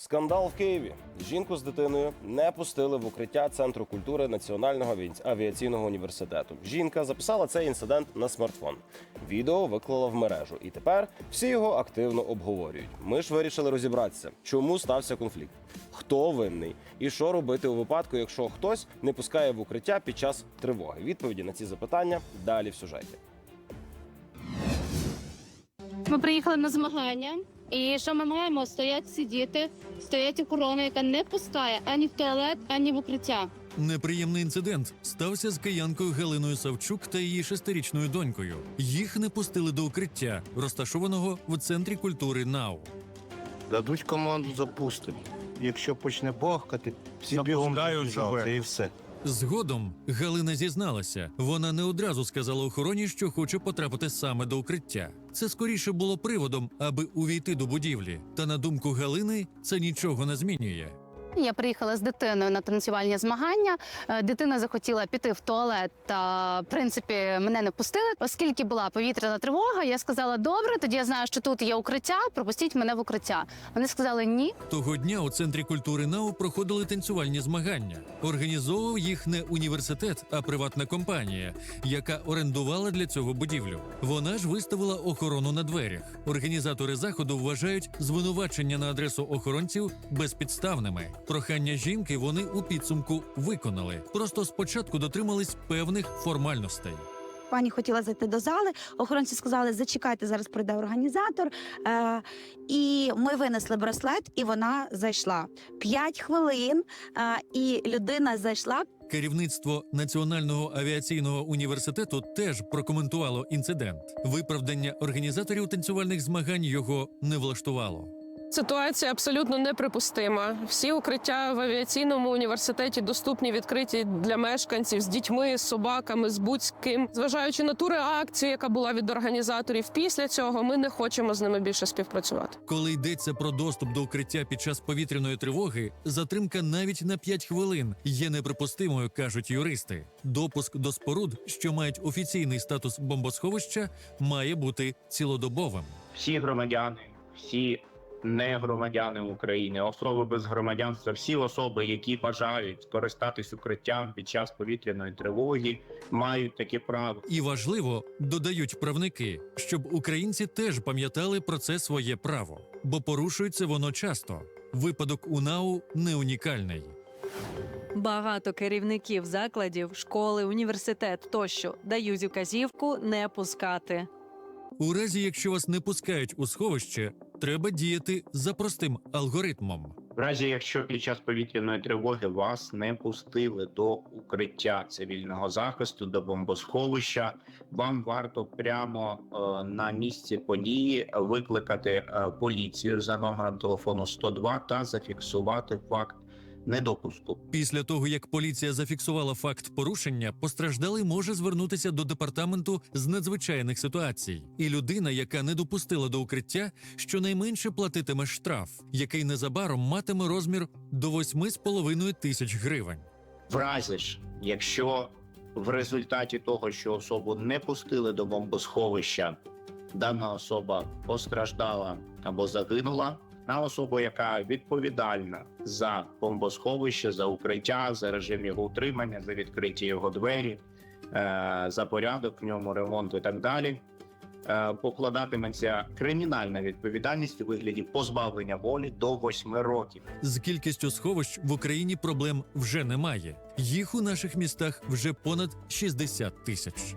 Скандал в Києві. Жінку з дитиною не пустили в укриття Центру культури Національного авіаційного університету. Жінка записала цей інцидент на смартфон. Відео виклала в мережу, і тепер всі його активно обговорюють. Ми ж вирішили розібратися, чому стався конфлікт, хто винний і що робити у випадку, якщо хтось не пускає в укриття під час тривоги. Відповіді на ці запитання далі в сюжеті. Ми приїхали на змагання, і що ми маємо? Стоять сидіти, стоять охорона, яка не пускає ані в туалет, ані в укриття. Неприємний інцидент стався з киянкою Галиною Савчук та її шестирічною донькою. Їх не пустили до укриття, розташованого в центрі культури НАУ. Дадуть команду запустимо. Якщо почне бахкати, всі бігом і все. Згодом Галина зізналася, вона не одразу сказала охороні, що хоче потрапити саме до укриття. Це скоріше було приводом, аби увійти до будівлі. Та на думку Галини, це нічого не змінює. Я приїхала з дитиною на танцювальні змагання. Е, Дитина захотіла піти в туалет, та в принципі мене не пустили. Оскільки була повітряна тривога, я сказала: добре, тоді я знаю, що тут є укриття. Пропустіть мене в укриття. Вони сказали ні. Того дня у центрі культури НАУ проходили танцювальні змагання. Організовував їх не університет, а приватна компанія, яка орендувала для цього будівлю. Вона ж виставила охорону на дверях. Організатори заходу вважають звинувачення на адресу охоронців безпідставними. Прохання жінки вони у підсумку виконали. Просто спочатку дотримались певних формальностей. Пані хотіла зайти до зали. Охоронці сказали, зачекайте, зараз прийде організатор. Е, і ми винесли браслет, і вона зайшла. П'ять хвилин, е, і людина зайшла. Керівництво Національного авіаційного університету теж прокоментувало інцидент. Виправдання організаторів танцювальних змагань його не влаштувало. Ситуація абсолютно неприпустима. Всі укриття в авіаційному університеті доступні, відкриті для мешканців з дітьми, з собаками, з будь-ким. Зважаючи на ту реакцію, яка була від організаторів, після цього ми не хочемо з ними більше співпрацювати. Коли йдеться про доступ до укриття під час повітряної тривоги, затримка навіть на 5 хвилин є неприпустимою, кажуть юристи. Допуск до споруд, що мають офіційний статус бомбосховища, має бути цілодобовим. всі громадяни, всі не громадяни України, особи без громадянства, всі особи, які бажають скористатись укриттям під час повітряної тривоги, мають таке право. І важливо, додають правники, щоб українці теж пам'ятали про це своє право, бо порушується воно часто. Випадок у НАУ не унікальний. Багато керівників закладів, школи, університет тощо дають указівку не пускати. У разі, якщо вас не пускають у сховище, треба діяти за простим алгоритмом. В разі, якщо під час повітряної тривоги вас не пустили до укриття цивільного захисту, до бомбосховища, вам варто прямо е, на місці події викликати е, поліцію за номером телефону 102 та зафіксувати факт недопуску. Після того, як поліція зафіксувала факт порушення, постраждалий може звернутися до департаменту з надзвичайних ситуацій, і людина, яка не допустила до укриття, щонайменше платитиме штраф, який незабаром матиме розмір до 8,5 тисяч гривень. В разі ж, якщо в результаті того, що особу не пустили до бомбосховища, дана особа постраждала або загинула, на особу, яка відповідальна за бомбосховище, за укриття, за режим його утримання, за відкриті його двері, е, за порядок в ньому, ремонт і так далі. е, Покладатиметься кримінальна відповідальність у вигляді позбавлення волі до 8 років. З кількістю сховищ в Україні проблем вже немає. Їх у наших містах вже понад 60 тисяч.